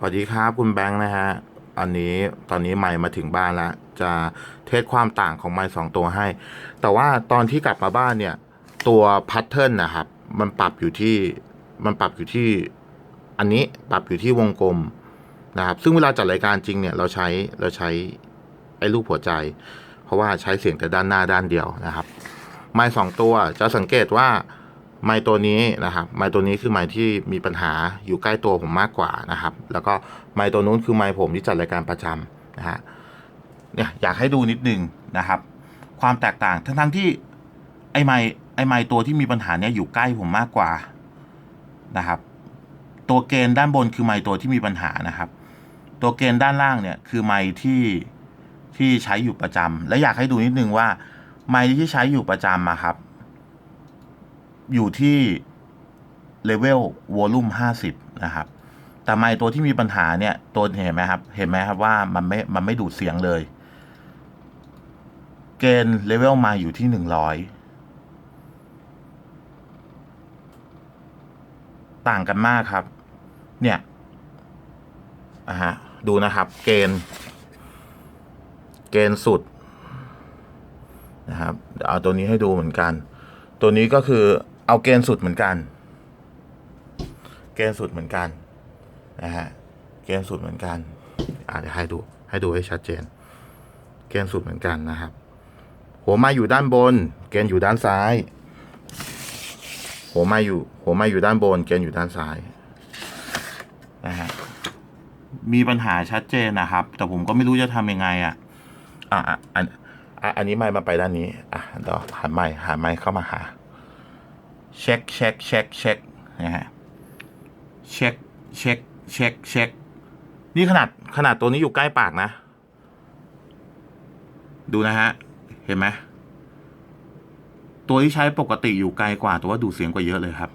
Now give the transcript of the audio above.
สวัสดีครับคุณแบงค์นะฮะ อันนี้ตอนนี้ไมค์มาถึงบ้านแล้ว จะเทสความต่างของไมค์สองตัวให้ แต่ว่าตอนที่กลับมาบ้านเนี่ย ตัวแพทเทิร์นนะครับ มันปรับอยู่ที่มันปรับอยู่ที่ อันนี้ปรับอยู่ที่วงกลมนะครับ ซึ่งเวลาจัดรายการจริงเนี่ยเราใช้เราใช้ไอ้รูปหัวใจ เพราะว่าใช้เสียงแต่ด้านหน้าด้านเดียวนะครับ ไม้สองตัวจะสังเกตว่า ไม้ตัวนี้นะครับ ไม้ตัวนี้คือไม้ที่มีปัญหาอยู่ใกล้ตัวผมมากกว่านะครับ แล้วก็ไม้ตัวนู้นคือไม้ผมที่จัดรายการประจำนะฮะเนี่ยอยากให้ดูนิดนึงนะครับ ความแตกต่างทั้งทั้งๆที่ไอ้ไม้ไอ้ไม้ตัวที่มีปัญหาเนี่ยอยู่ใกล้ผมมากกว่านะครับ ตัวเกณฑ์ด้านบนคือไม้ตัวที่มีปัญหานะครับ ตัวเกณฑ์ด้านล่างเนี่ยคือไม้ที่ที่ใช้อยู่ประจำและอยากให้ดูนิดนึงว่าไมค์ที่ใช้อยู่ประจำอะครับ อยู่ที่เลเวลวอลลุ่มห้าสิบนะครับ แต่ไมค์ตัวที่มีปัญหาเนี่ย ตัวเห็นไหมครับ เห็นไหมครับว่ามันไม่ มันไม่ดูดเสียงเลย เกณฑ์เลเวลมาอยู่ที่หนึ่งร้อยต่างกันมากครับ เนี่ยอะฮะ ดูนะครับ เกณฑ์ เกณฑ์สุดนะครับเดี๋ยวเอาตัวนี้ให้ดูเหมือนกัน ตัวนี้ก็คือ เอาเกณฑ์สุดเหมือนกัน เกณฑ์สุดเหมือนกันนะฮะเกณฑ์สุดเหมือนกันอาเดี๋ยวให้ดูให้ดูให้ชัดเจน เกณฑ์สุดเหมือนกันนะครับ หัวม้อยู่ด้านบน เกณฑ์อยู่ด้านซ้าย หัวม้อยู่หัวม้อยู่ด้านบน เกณฑ์อยู่ด้านซ้ายนะฮะมีปัญหาชัดเจนนะครับ แต่ผมก็ไม่รู้จะทำยังไงอะอะอะอันอันนี้ไมค์มาไปด้านนี้ อะเดี๋ยวหันไมค์หันไมค์เข้ามาหา เช็คเช็คเช็คเช็คนะฮะเช็คเช็คเช็คเช็คนี่ขนาดขนาดตัวนี้อยู่ใกล้ปากนะ ดูนะฮะ เห็นไหมตัวที่ใช้ปกติอยู่ไกลกว่าแต่ว่าดูดเสียงกว่าเยอะเลยครับ